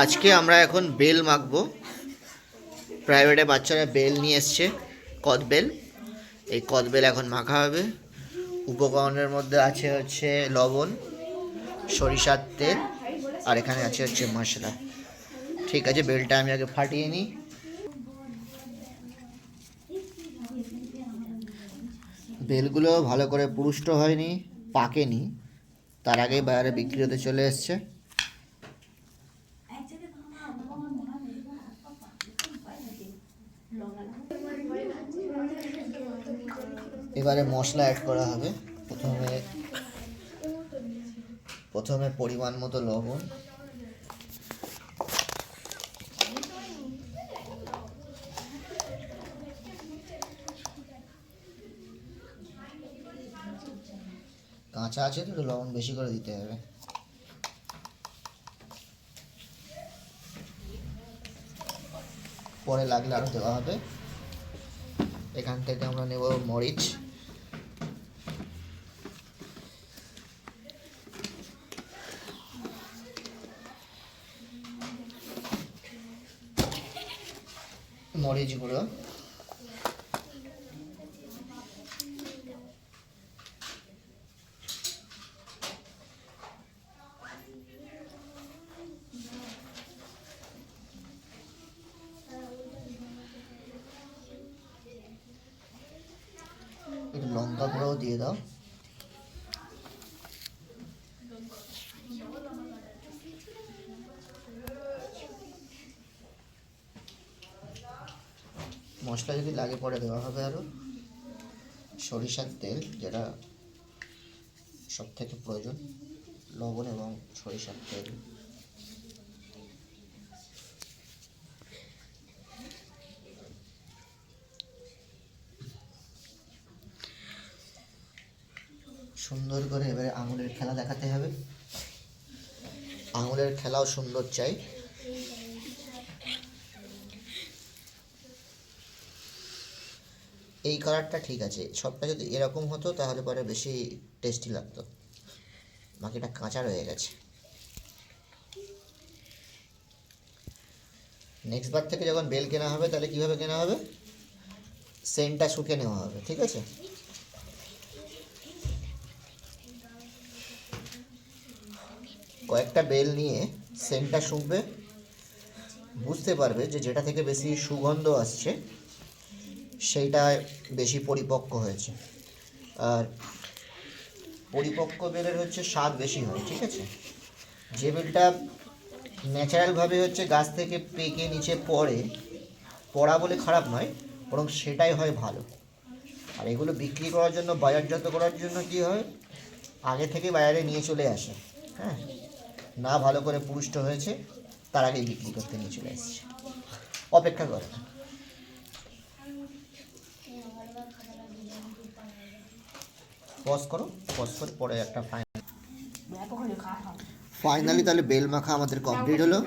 আজকে আমরা এখন বেল মাখবো। প্রাইভেটে বাচ্চারা বেল নিয়ে এসছে কদবেল এই কদবেল এখন মাখা হবে। উপকরণের মধ্যে আছে হচ্ছে লবণ, সরিষার তেল, আর এখানে আছে হচ্ছে মশলা। ঠিক আছে, বেলটা আমি আগে ফাটিয়ে নিই। বেলগুলো ভালো করে পুরুষ্ট হয়নি, পাকেনি। তার আগেই বাইরে বিক্রি হতে চলে এসছে। এবারে মশলা অ্যাড করা হবে। প্রথমে প্রথমে পরিমাণ মতো লবণ। কাঁচা আছে তো লবণ বেশি করে দিতে হবে। পরে লাগলে আরও দেওয়া হবে। এখান থেকে আমরা নেব মরিচ। মরিচ গুঁড়ো একটু লঙ্কা গুঁড়োও দিয়ে দাও। মশলা যদি লাগে পরে দেওয়া হবে আরও সরিষার তেল, যেটা সব থেকে প্রয়োজন, লবণ এবং সরিষার তেল। সুন্দর করে এবারে আঙুলের খেলা দেখাতে হবে। আঙুলের খেলাও সুন্দর চাই। এই কালারটা ঠিক আছে। সবটা যদি এরকম হতো তাহলে পরে বেশি টেস্টি লাগতো। বাকিটা কাঁচা রয়ে গেছে। নেক্সট বার থেকে যখন বেল কেনা হবে, তাহলে কীভাবে কেনা হবে? সেন্টটা শুকে নেওয়া হবে, ঠিক আছে? কয়েকটা বেল নিয়ে সেন্টটা শুকবে। বুঝতে পারবে যে যেটা থেকে বেশি সুগন্ধ আসছে, সেইটা বেশি পরিপক্ক হয়েছে। আর পরিপক্ক বেলের হচ্ছে স্বাদ বেশি হয়, ঠিক আছে? যে বেলটা ন্যাচারালভাবে হচ্ছে গাছ থেকে পেকে নিচে পড়ে, পড়া বলে খারাপ নয়, বরং সেটাই হয় ভালো। আর এগুলো বিক্রি করার জন্য, বাজারজাত করার জন্য কি হয়? আগে থেকে বাজারে নিয়ে চলে আসে হ্যাঁ? না ভালো করে পুষ্ট হয়েছে, তার আগেই বিক্রি করতে নিয়ে চলে এসেছে। অপেক্ষা করে। পজ করো পজ করে পরে একটা ফাইনাল ফাইনালি তাহলে বেল মাখা আমাদের কমপ্লিট হলো।